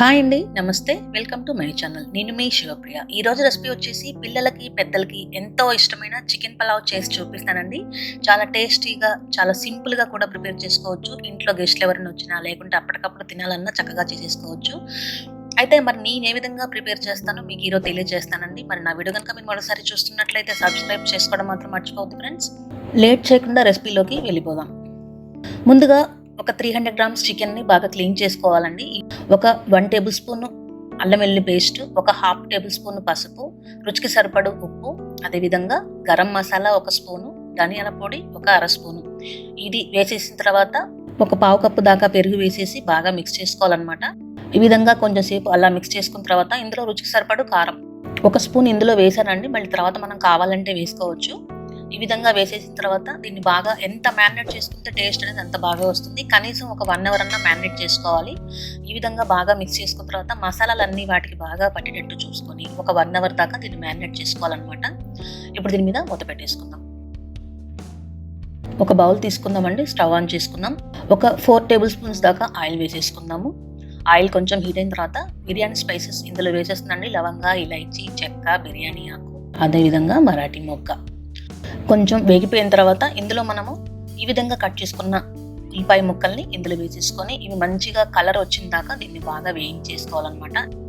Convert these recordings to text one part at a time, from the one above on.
Hi అండి నమస్తే. Welcome to my channel. నేను మీ శివప్రియ. ఈ రోజు రెసిపీ వచ్చేసి పిల్లలకి పెద్దలకి ఎంతో ఇష్టమైన చికెన్ పలావ్ చేసి చూపిస్తానండి. చాలా టేస్టీగా చాలా సింపుల్గా కూడా ప్రిపేర్ చేసుకోవచ్చు. ఇంట్లో గెస్ట్లు ఎవరైనా వచ్చినా లేకుంటే అప్పటికప్పుడు తినాలన్నా చక్కగా చేసేసుకోవచ్చు. అయితే మరి నేను ఏ విధంగా ప్రిపేర్ చేస్తానో మీకు ఈరోజు తెలియజేస్తానండి. మరి నా వీడియో కనుక మీరు మరోసారి చూస్తున్నట్లయితే సబ్స్క్రైబ్ చేసుకోవడం మాత్రం మర్చిపోవద్దు ఫ్రెండ్స్. లేట్ చేయకుండా రెసిపీలోకి వెళ్ళిపోదాం. ముందుగా ఒక త్రీ హండ్రెడ్ గ్రామ్స్ చికెన్ని బాగా క్లీన్ చేసుకోవాలండి. ఒక వన్ టేబుల్ స్పూన్ అల్లం వెల్లుల్లి పేస్ట్ ఒక హాఫ్ టేబుల్ స్పూన్ పసుపు రుచికి సరిపడు ఉప్పు అదేవిధంగా గరం మసాలా ఒక స్పూను ధనియాల పొడి ఒక అర స్పూను ఇది వేసేసిన తర్వాత ఒక పావు కప్పు దాకా పెరుగు వేసేసి బాగా మిక్స్ చేసుకోవాలన్నమాట. ఈ విధంగా కొంచెం సేపు అలా మిక్స్ చేసుకున్న తర్వాత ఇందులో రుచికి సరిపడు కారం. ఒక స్పూన్ ఇందులో వేసానండి. మళ్ళీ తర్వాత మనం కావాలంటే వేసుకోవచ్చు. ఈ విధంగా వేసేసిన తర్వాత దీన్ని బాగా ఎంత మ్యారినేట్ చేసుకుంటే టేస్ట్ అనేది అంత బాగా వస్తుంది. కనీసం ఒక వన్ అవర్ అన్నా మ్యారినేట్ చేసుకోవాలి. ఈ విధంగా బాగా మిక్స్ చేసుకున్న తర్వాత మసాలాలన్నీ వాటికి బాగా పట్టేటట్టు చూసుకొని ఒక వన్ అవర్ దాకా దీన్ని మ్యారినేట్ చేసుకోవాలన్నమాట. ఇప్పుడు దీని మీద మూత పెట్టేసుకుందాం. ఒక బౌల్ తీసుకుందామండి. స్టవ్ ఆన్ చేసుకుందాం. ఒక ఫోర్ టేబుల్ స్పూన్స్ దాకా ఆయిల్ వేసేసుకుందాము. ఆయిల్ కొంచెం హీట్ అయిన తర్వాత బిర్యానీ స్పైసెస్ ఇందులో వేసేస్తుందండి లవంగా ఇలైచి చెక్క బిర్యానీ ఆకు. అదేవిధంగా మరాఠీ మొగ్గ. కొంచెం వేగిపోయిన తర్వాత ఇందులో మనము ఈ విధంగా కట్ చేసుకున్న ఉల్లిపాయ ముక్కల్ని ఇందులో వేసేసుకొని ఇవి మంచిగా కలర్ వచ్చిన దాకా దీన్ని బాగా వేయించేసుకోవాలన్నమాట.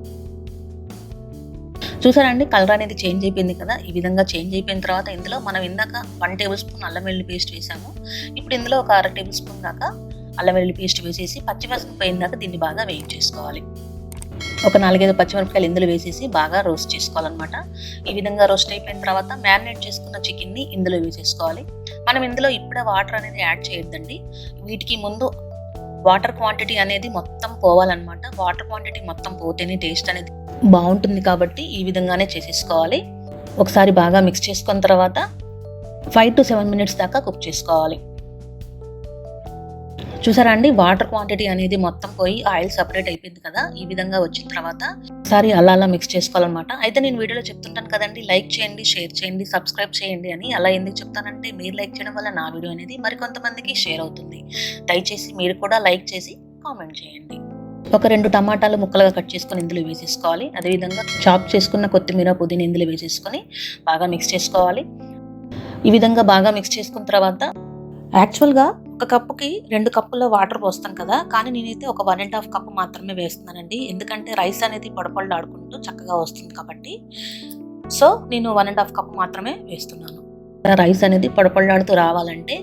చూసారండి కలర్ అనేది చేంజ్ అయిపోయింది కదా? ఈ విధంగా చేంజ్ అయిపోయిన తర్వాత ఇందులో మనం ఇందాక వన్ టేబుల్ స్పూన్ అల్లం వెల్లుల్లి పేస్ట్ వేసాము. ఇప్పుడు ఇందులో ఒక అర టేబుల్ స్పూన్ దాకా అల్లం వెల్లుల్లి పేస్ట్ వేసేసి పచ్చివాసన పోయిన దాకా దీన్ని బాగా వేయించేసుకోవాలి. ఒక నాలుగైదు పచ్చిమిరపకాయలు ఇందులో వేసేసి బాగా రోస్ట్ చేసుకోవాలన్నమాట. ఈ విధంగా రోస్ట్ అయిపోయిన తర్వాత మ్యారినేట్ చేసుకున్న చికెన్ని ఇందులో వేసేసుకోవాలి. మనం ఇందులో ఇప్పుడే వాటర్ అనేది యాడ్ చేయొద్దండి. వీటికి ముందు వాటర్ క్వాంటిటీ అనేది మొత్తం పోవాలన్నమాట. వాటర్ క్వాంటిటీ మొత్తం పోతేనే టేస్ట్ అనేది బాగుంటుంది కాబట్టి ఈ విధంగానే చేసేసుకోవాలి. ఒకసారి బాగా మిక్స్ చేసుకున్న తర్వాత ఫైవ్ టు సెవెన్ మినిట్స్ దాకా కుక్ చేసుకోవాలి. చూసారా అండి వాటర్ క్వాంటిటీ అనేది మొత్తం పోయి ఆయిల్ సపరేట్ అయిపోయింది కదా? ఈ విధంగా వచ్చిన తర్వాత ఒకసారి అలా అలా మిక్స్ చేసుకోవాలన్నమాట. అయితే నేను వీడియోలో చెప్తుంటాను కదండి లైక్ చేయండి షేర్ చేయండి సబ్స్క్రైబ్ చేయండి అని అలా ఎందుకు చెప్తానంటే మీరు లైక్ చేయడం వల్ల నా వీడియో అనేది మరికొంతమందికి షేర్ అవుతుంది. దయచేసి మీరు కూడా లైక్ చేసి కామెంట్ చేయండి. ఒక రెండు టమాటాలు ముక్కలుగా కట్ చేసుకొని ఇందులో వేసేసుకోవాలి. అదేవిధంగా చాప్ చేసుకున్న కొత్తిమీర పుదీనా ఇందులో వేసేసుకొని బాగా మిక్స్ చేసుకోవాలి. ఈ విధంగా బాగా మిక్స్ చేసుకున్న తర్వాత యాక్చువల్గా ఒక కప్పుకి రెండు కప్పుల వాటర్ పోస్తాం కదా కానీ నేనైతే ఒక వన్ అండ్ హాఫ్ కప్ మాత్రమే వేస్తున్నానండి. ఎందుకంటే రైస్ అనేది పొడపళ్ళు ఆడుకుంటూ చక్కగా వస్తుంది కాబట్టి. సో నేను వన్ అండ్ హాఫ్ కప్ మాత్రమే వేస్తున్నాను. రైస్ అనేది పొడపళ్ళాడుతూ రావాలంటే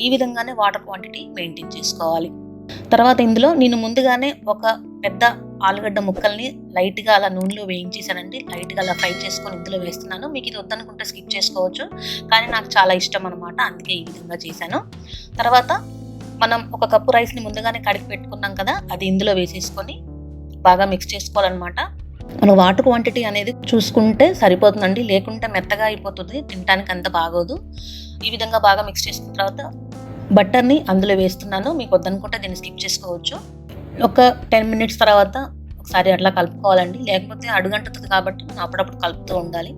ఈ విధంగానే వాటర్ క్వాంటిటీ మెయింటైన్ చేసుకోవాలి. తర్వాత ఇందులో నేను ముందుగానే ఒక పెద్ద ఆలుగడ్డ ముక్కల్ని లైట్గా అలా నూనెలో వేయించేసానండి. లైట్గా అలా ఫ్రై చేసుకొని ఇందులో వేస్తున్నాను. మీకు ఇది వద్దనుకుంటే స్కిప్ చేసుకోవచ్చు. కానీ నాకు చాలా ఇష్టం అనమాట అందుకే ఈ విధంగా చేశాను. తర్వాత మనం ఒక కప్పు రైస్ని ముందుగానే కడిగి పెట్టుకున్నాం కదా అది ఇందులో వేసేసుకొని బాగా మిక్స్ చేసుకోవాలన్నమాట. మనం వాటర్ క్వాంటిటీ అనేది చూసుకుంటే సరిపోతుందండి. లేకుంటే మెత్తగా అయిపోతుంది. తినడానికి అంత బాగోదు. ఈ విధంగా బాగా మిక్స్ చేసుకున్న తర్వాత బటర్ని అందులో వేస్తున్నాను. మీకు వద్దనుకుంటే దీన్ని స్కిప్ చేసుకోవచ్చు. ఒక టెన్ మినిట్స్ తర్వాత ఒకసారి అట్లా కలుపుకోవాలండి. లేకపోతే అడుగంటుంది కాబట్టి మనం అప్పుడప్పుడు కలుపుతూ ఉండాలి.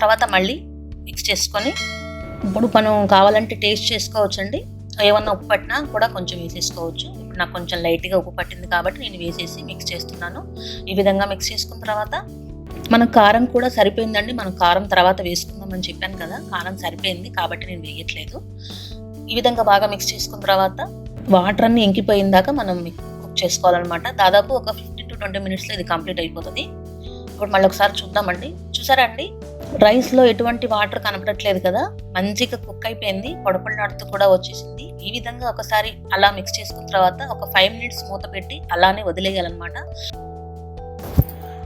తర్వాత మళ్ళీ మిక్స్ చేసుకొని ఇప్పుడు మనం కావాలంటే టేస్ట్ చేసుకోవచ్చు అండి ఏమన్నా ఉప్పు పట్టినా కూడా కొంచెం వేసేసుకోవచ్చు. ఇప్పుడు నాకు కొంచెం లైట్గా ఉప్పు పట్టింది కాబట్టి నేను వేసేసి మిక్స్ చేస్తున్నాను. ఈ విధంగా మిక్స్ చేసుకున్న తర్వాత మన కారం కూడా సరిపోయిందండి. మనం కారం తర్వాత వేసుకుందామని చెప్పాను కదా. కారం సరిపోయింది కాబట్టి నేను వేయట్లేదు. ఈ విధంగా బాగా మిక్స్ చేసుకున్న తర్వాత వాటర్ అన్ని ఇంకిపోయిన దాకా మనం కుక్ చేసుకోవాలన్నమాట. దాదాపు ఒక ఫిఫ్టీన్ టు ట్వంటీ మినిట్స్లో ఇది కంప్లీట్ అయిపోతుంది. ఇప్పుడు మళ్ళీ ఒకసారి చూద్దామండి. చూసారా అండి? రైస్లో ఎటువంటి వాటర్ కనపడట్లేదు కదా. మంచిగా కుక్ అయిపోయింది. పొడపళ్ళాడుతూ కూడా వచ్చేసింది. ఈ విధంగా ఒకసారి అలా మిక్స్ చేసుకున్న తర్వాత ఒక ఫైవ్ మినిట్స్ మూత పెట్టి అలానే వదిలేయాలన్నమాట.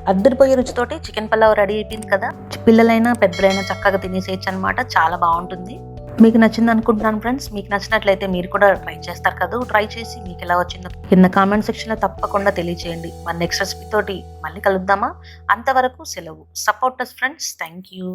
అద్దరిపోయే రుచితోటి చికెన్ పలావ్ రెడీ అయిపోయింది కదా. పిల్లలైనా పెద్దలైనా చక్కగా తినేసేయచ్చు అనమాట చాలా బాగుంటుంది. మీకు నచ్చింది అనుకుంటున్నాను ఫ్రెండ్స్ మీకు నచ్చినట్లయితే మీరు కూడా ట్రై చేస్తారు కదా. ట్రై చేసి మీకు ఎలా వచ్చిందో కింద కామెంట్ సెక్షన్లో తప్పకుండా తెలియచేయండి. మన నెక్స్ట్ రెసిపీ తోటి మళ్ళీ కలుద్దామా? అంతవరకు సెలవు. Supporters friends thank you